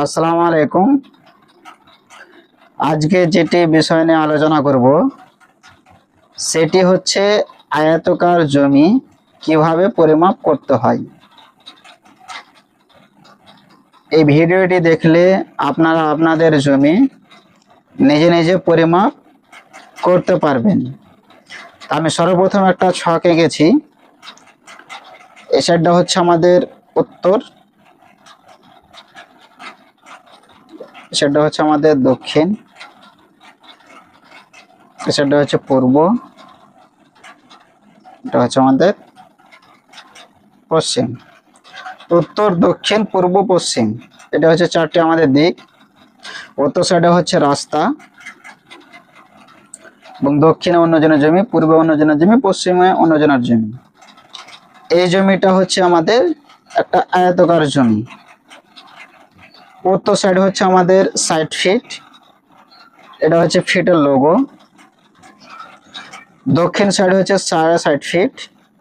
আসসালামু আলাইকুম। আজকে যেটি বিষয় নিয়ে আলোচনা করব, সেটি হচ্ছে আয়তকার জমি কীভাবে পরিমাপ করতে হয়। এই ভিডিওটি দেখলে আপনারা আপনাদের জমি নিজে নিজে পরিমাপ করতে পারবেন। আমি সর্বপ্রথম একটা ছকে গেছি। এই সাইডটা হচ্ছে আমাদের উত্তর সেটা হচ্ছে আমাদের দক্ষিণ। সেটা হচ্ছে পূর্ব। এটা হচ্ছে আমাদের পশ্চিম। উত্তর, দক্ষিণ, পূর্ব, পশ্চিম। এটা হচ্ছে চারটি আমাদের দিক। উত্তর সাইডে হচ্ছে রাস্তা। এবং দক্ষিণে অন্যজনের জমি, পূর্বে অন্যজনের জমি, পশ্চিমে অন্যজনের জমি। এই জমিটা হচ্ছে আমাদের একটা আয়তকার জমি। উত্তর সাইড হচ্ছে আমাদের সাইড ফিট এটা হচ্ছে ফিটের লোগো দক্ষিণ সাইড হচ্ছে সাড়ে সাইড ফিট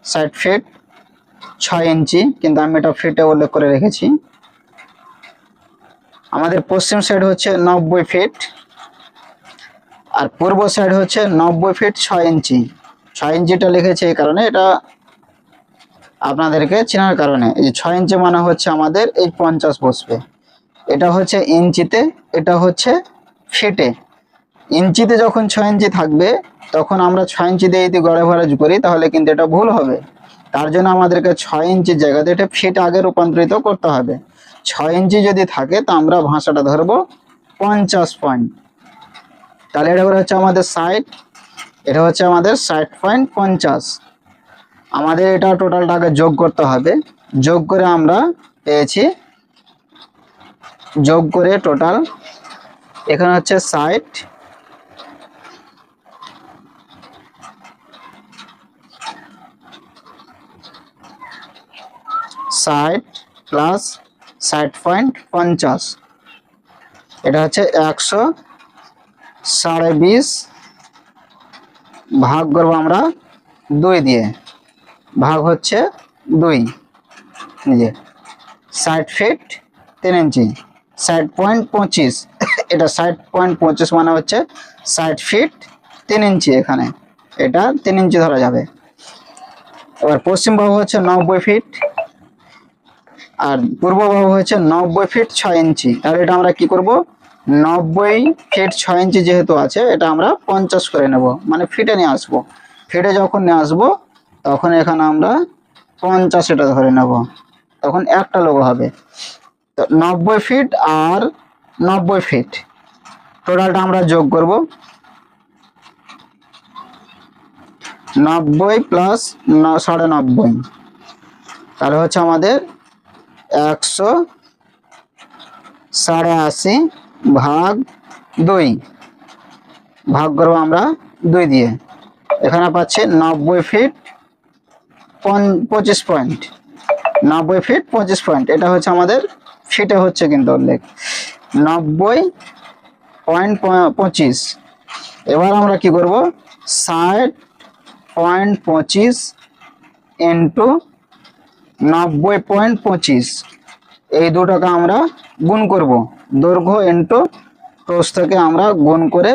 সাইড ফিট ছয় ইঞ্চি, কিন্তু আমি এটা ফিটে উল্লেখ করে রেখেছি। আমাদের পশ্চিম সাইড হচ্ছে নব্বই ফিট আর পূর্ব সাইড হচ্ছে নব্বই ফিট ছয় ইঞ্চি। ছয় ইঞ্চিটা লিখেছে এই কারণে, এটা আপনাদেরকে চেনার কারণে। এই ছয় ইঞ্চি মানে হচ্ছে আমাদের এই পঞ্চাশ বসবে। এটা হচ্ছে ইঞ্চিতে, এটা হচ্ছে ফিটে। ইঞ্চিতে যখন ছয় ইঞ্চি থাকবে, তখন আমরা ছয় ইঞ্চি দিয়ে যদি গড়ে ভরাজ করি, তাহলে কিন্তু এটা ভুল হবে। তার জন্য আমাদেরকে ছয় ইঞ্চির জায়গাতে এটা ফিট আগে রূপান্তরিত করতে হবে। ছয় ইঞ্চি যদি থাকে, তো আমরা ভাষাটা ধরবো পঞ্চাশ পয়েন্ট। তাহলে এটা হচ্ছে আমাদের ষাট, এটা হচ্ছে আমাদের ষাট পয়েন্ট পঞ্চাশ। আমাদের এটা টোটালটাকে যোগ করতে হবে। যোগ করে আমরা পেয়েছি যোগ করে টোটাল এখানে হচ্ছে ষাট। ষাট প্লাস ষাট পয়েন্ট পঞ্চাশ। এটা হচ্ছে একশো সাড়ে বিশ ভাগ করব আমরা দুই দিয়ে। ভাগ হচ্ছে দুই। ষাট ফিট তিন ইঞ্চি। ষাট পয়েন্ট পঁচিশ। এটা ষাট পয়েন্ট পঁচিশ মানে হচ্ছে ষাট ফিট তিন ইঞ্চি এখানে। এটা তিন ইঞ্চি ধরা যাবে। এবার পশ্চিম হচ্ছে নব্বই ফিট আর পূর্ব হচ্ছে নব্বই ফিট ছয় ইঞ্চি। তাহলে এটা আমরা কি করব? নব্বই ফিট ছয় ইঞ্চি যেহেতু আছে, এটা আমরা পঞ্চাশ করে নেব। মানে ফিটে নিয়ে আসব। ফিটে যখন নিয়ে আসব, তখন এখানে আমরা পঞ্চাশ এটা ধরে নেব। তখন একটা লোগো হবে। তো নব্বই ফিট আর নব্বই ফিট টোটালটা আমরা যোগ করব। নব্বই প্লাস সাড়ে নব্বই। তাহলে হচ্ছে আমাদের একশো সাড়ে আশি ভাগ দুই। ভাগ করব আমরা দুই দিয়ে। এখানে পাচ্ছি নব্বই ফিট পঁচিশ পয়েন্ট নব্বই ফিট পঁচিশ পয়েন্ট এটা হচ্ছে আমাদের ফিটে হচ্ছে কিন্তু উল্লেখ। নব্বই পয়েন্ট পঁচিশ। এবার আমরা কি করব? ষাট পয়েন্ট পঁচিশ ইন্টু নব্বই পয়েন্ট পঁচিশ। এই দুটোকে আমরা গুণ করব। দৈর্ঘ্য ইন্টু প্রস্থকে আমরা গুণ করে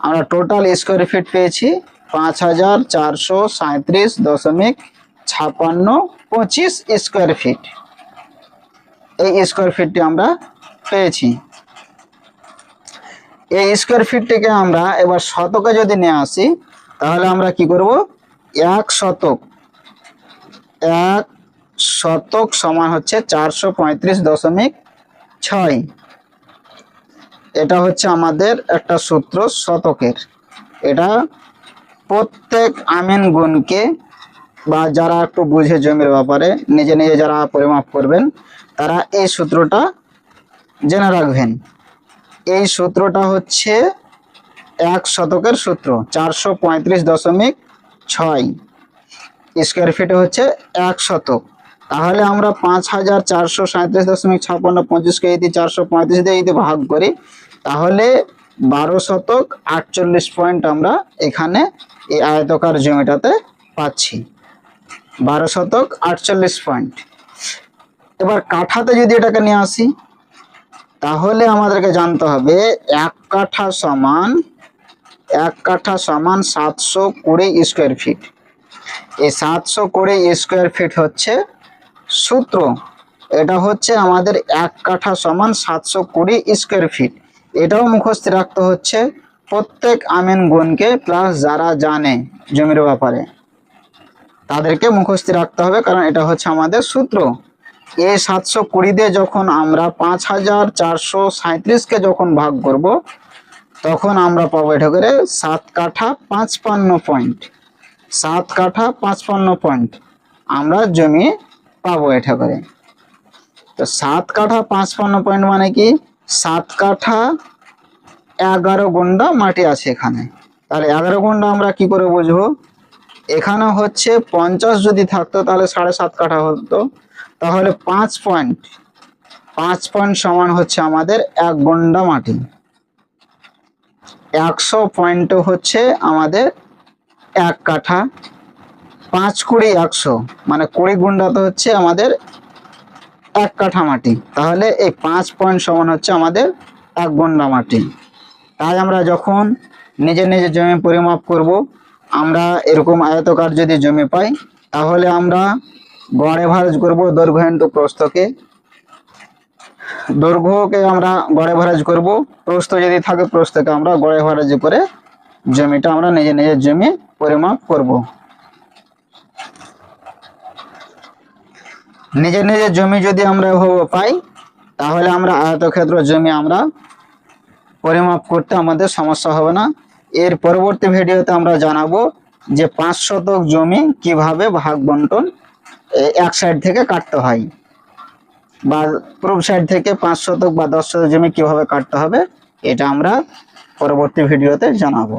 আমরা টোটাল স্কোয়ার ফিট পেয়েছি পাঁচ হাজার চারশো সাঁত্রিশ দশমিক ছাপান্ন পঁচিশ স্কোয়ার ফিট এই স্কোয়ার ফিটটি আমরা পেয়েছি। এই স্কোয়ার ফিটটিকে আমরা এবার শতকে যদি নিয়ে আসি, তাহলে আমরা কি করব? এক শতক। এক শতক সমান হচ্ছে চারশো পঁয়ত্রিশ দশমিক ছয়। এটা হচ্ছে আমাদের একটা সূত্র শতকের। এটা প্রত্যেক আমিন গুণকে বা যারা একটু বুঝে জমির ব্যাপারে, নিজে নিজে যারা পরিমাপ করবেন, তারা এই সূত্রটা জেনে রাখবেন। এই সূত্রটা হচ্ছে এক শতকের সূত্র, চারশো পঁয়ত্রিশ দশমিক ছয় স্কোয়ার ফিটে হচ্ছে এক শতক। তাহলে আমরা পাঁচ হাজার চারশো সাঁত্রিশ দশমিক ছাপ্পান্ন পঁচিশকে যদি চারশো পঁয়ত্রিশ দিয়ে যদি ভাগ করি, তাহলে বারো শতক আটচল্লিশ পয়েন্ট আমরা এখানে এই আয়তকার জমিটাতে পাচ্ছি। বারো শতক, আটচল্লিশ পয়েন্ট। এবার কাঠাতে যদি এটাকে নিয়ে আসি, তাহলে আমাদেরকে জানতে হবে এক কাঠা সমান, এক কাঠা সমান সাতশো কুড়ি স্কোয়ার ফিট। এই সাতশো কুড়ি স্কোয়ার ফিট হচ্ছে সূত্র। এটা হচ্ছে আমাদের এক কাঠা সমান সাতশো কুড়ি স্কোয়ার ফিট। এটাও মুখস্থ রাখতে হচ্ছে প্রত্যেক আমিন গুণকে প্লাস যারা জানে জমির ব্যাপারে। তাদেরকে মুখস্থ রাখতে হবে, কারণ এটা হচ্ছে আমাদের সূত্র। এই সাতশো কুড়ি দিয়ে যখন আমরা পাঁচ হাজার চারশো সাঁত্রিশকে যখন ভাগ করব, তখন আমরা পাবো এটা করে সাত কাঠা পাঁচপান্ন পয়েন্ট। সাত কাঠা পাঁচপান্ন পয়েন্ট। আমরা জমি পাবো এটা করে। তো সাত কাঠা পাঁচপান্ন পয়েন্ট মানে কি? সাত কাঠা এগারো গুন্ডা মাটি আছে এখানে। তাহলে এগারো গুন্ডা আমরা কি করে বুঝব? এখানে হচ্ছে পঞ্চাশ যদি থাকতো, তাহলে সাড়ে সাত কাঠা হতো। তাহলে পাঁচ পয়েন্ট পাঁচ পয়েন্ট সমান হচ্ছে আমাদের এক গন্ডা মাটি। একশো পয়েন্ট হচ্ছে আমাদের এক কাঠা। পাঁচ কুড়ি একশো মানে কুড়ি গুন্ডা তো হচ্ছে আমাদের এক কাঠা মাটি। তাহলে এই পাঁচ পয়েন্ট সমান হচ্ছে আমাদের এক গন্ডা মাটি। তাই আমরা যখন নিজের নিজের জমি পরিমাপ করব আমরা এরকম আয়তকার যদি জমি পাই, তাহলে আমরা গড়ে ভারজ করব দৈর্ঘ্য ইন্টু প্রস্থকে। দৈর্ঘ্যকে আমরা গড়ে ভারাজ করব, প্রস্থ যদি থাকে প্রস্থকে আমরা গড়ে ভারাজ করে জমিটা আমরা নিজে নিজের জমি পরিমাপ করব। নিজের নিজের জমি যদি আমরা এভাবে পাই, তাহলে আমরা আয়তক্ষেত্র জমি আমরা পরিমাপ করতে আমাদের সমস্যা হবে না। এর পরবর্তী ভিডিওতে আমরা জানাব যে পাঁচ শতক জমি কীভাবে ভাগ বন্টন এক সাইড থেকে কাটতে হয় বা পূর্ব সাইড থেকে পাঁচ শতক বা দশ শতক জমি কীভাবে কাটতে হবে, এটা আমরা পরবর্তী ভিডিওতে জানাব।